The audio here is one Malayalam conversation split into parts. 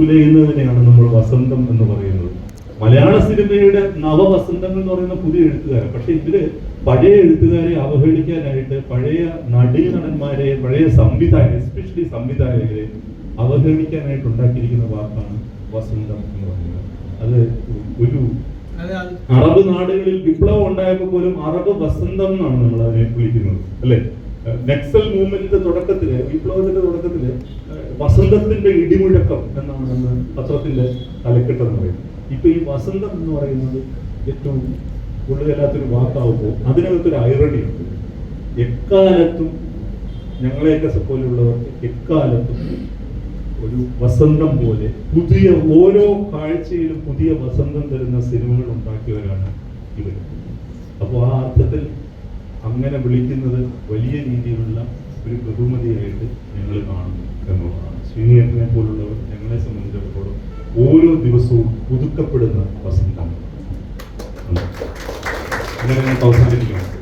ഉലയുന്നതിനെയാണ് നമ്മൾ വസന്തം എന്ന് പറയുന്നത്. മലയാള സിനിമയുടെ നവവസന്തങ്ങൾ എന്ന് പറയുന്ന പുതിയ എഴുത്തുകാരൻ. പക്ഷെ ഇതിൽ പഴയ എഴുത്തുകാരെ അവഹേളിക്കാനായിട്ട് പഴയ നടീനടന്മാരെ പഴയ സംവിധായകരെ എസ്പെഷ്യലി സംവിധായകരെ അവഹേളിക്കാനായിട്ട് ഉണ്ടാക്കിയിരിക്കുന്ന വാക്കാണ് വസന്തം എന്ന് പറയുന്നത്. അത് ഒരു അറബ് നാടുകളിൽ വിപ്ലവം ഉണ്ടായപ്പോൾ പോലും അറബ് വസന്തം എന്നാണ് നമ്മൾ അതിനെ വിളിക്കുന്നത് അല്ലെ? നക്സൽ മൂവ്മെന്റിന്റെ തുടക്കത്തിൽ വിപ്ലവത്തിന്റെ തുടക്കത്തിൽ വസന്തത്തിന്റെ ഇടിമുഴക്കം എന്നാണ് നമ്മൾ പത്രത്തിന്റെ തലക്കെട്ട് എന്ന് പറയുന്നത്. ഇപ്പൊ ഈ വസന്തം എന്ന് പറയുന്നത് ഏറ്റവും കൊള്ളുകല്ലാത്തൊരു വാക്കാവുമ്പോൾ അതിനകത്തൊരു ഐറണി ഉണ്ട്. എക്കാലത്തും ഞങ്ങളെയൊക്കെ പോലെയുള്ളവർക്ക് എക്കാലത്തും ഒരു വസന്തം പോലെ പുതിയ ഓരോ കാഴ്ചയിലും പുതിയ വസന്തം തരുന്ന സിനിമകൾ ഉണ്ടാക്കിയവരാണ് അങ്ങനെ വിളിക്കുന്നത് വലിയ രീതിയിലുള്ള ഒരു ബഹുമതിയായിട്ട് ഞങ്ങൾ കാണുന്നു എന്നുള്ളതാണ്. ശ്രീനിയത്തിനെ പോലുള്ളവർ ഞങ്ങളെ സംബന്ധിച്ചിടത്തോളം ഓരോ ദിവസവും പുതുക്കപ്പെടുന്ന വസന്തമാണ് അങ്ങനെ അവസാനിപ്പിക്കണം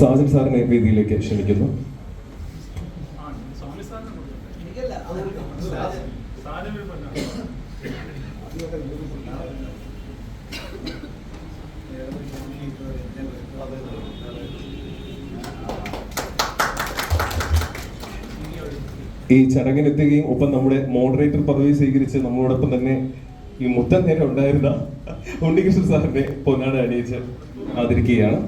സാജൻ സാറിനെ വേദിയിലേക്ക് ക്ഷണിക്കുന്നു? ഈ ചടങ്ങിനെത്തുകയും ഒപ്പം നമ്മുടെ മോഡറേറ്റർ പദവി സ്വീകരിച്ച് നമ്മളോടൊപ്പം തന്നെ ഈ മുത്തം നേരെ ഉണ്ടായിരുന്ന ഉണ്ണികൃഷ്ണൻ സാറിനെ പൊന്നാട് അണിയിച്ച് ആദരിക്കുകയാണ്.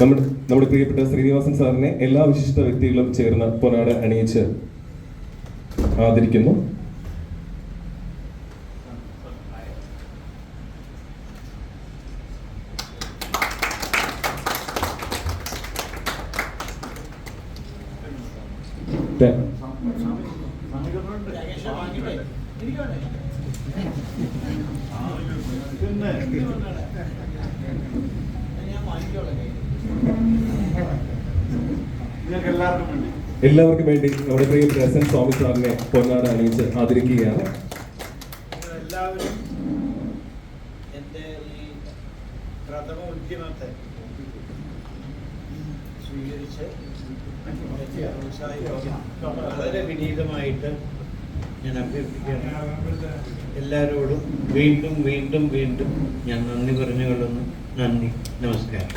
നമ്മുടെ നമ്മുടെ പ്രിയപ്പെട്ട ശ്രീനിവാസൻ സാറിനെ എല്ലാ വിശിഷ്ട വ്യക്തികളും ചേർന്ന് പൊനാട് അണിയിച്ച് ആദരിക്കുന്നു. എല്ലാവർക്കും വേണ്ടി നമ്മുടെ പ്രിയ പ്രസൻ സ്വാമി സാറിനെ പൊന്നാട് അണിയിച്ച് ആദരിക്കുകയാണ്. എല്ലാവരും എന്റെ ഈ പ്രഥമ ഉദ്യമത്തെ സ്വീകരിച്ച് വളരെ വിനീതമായിട്ട് ഞാൻ അഭ്യർത്ഥിക്കുകയാണ്. എല്ലാവരോടും വീണ്ടും വീണ്ടും വീണ്ടും ഞാൻ നന്ദി പറഞ്ഞു കൊള്ളുന്നു നന്ദി. നമസ്കാരം.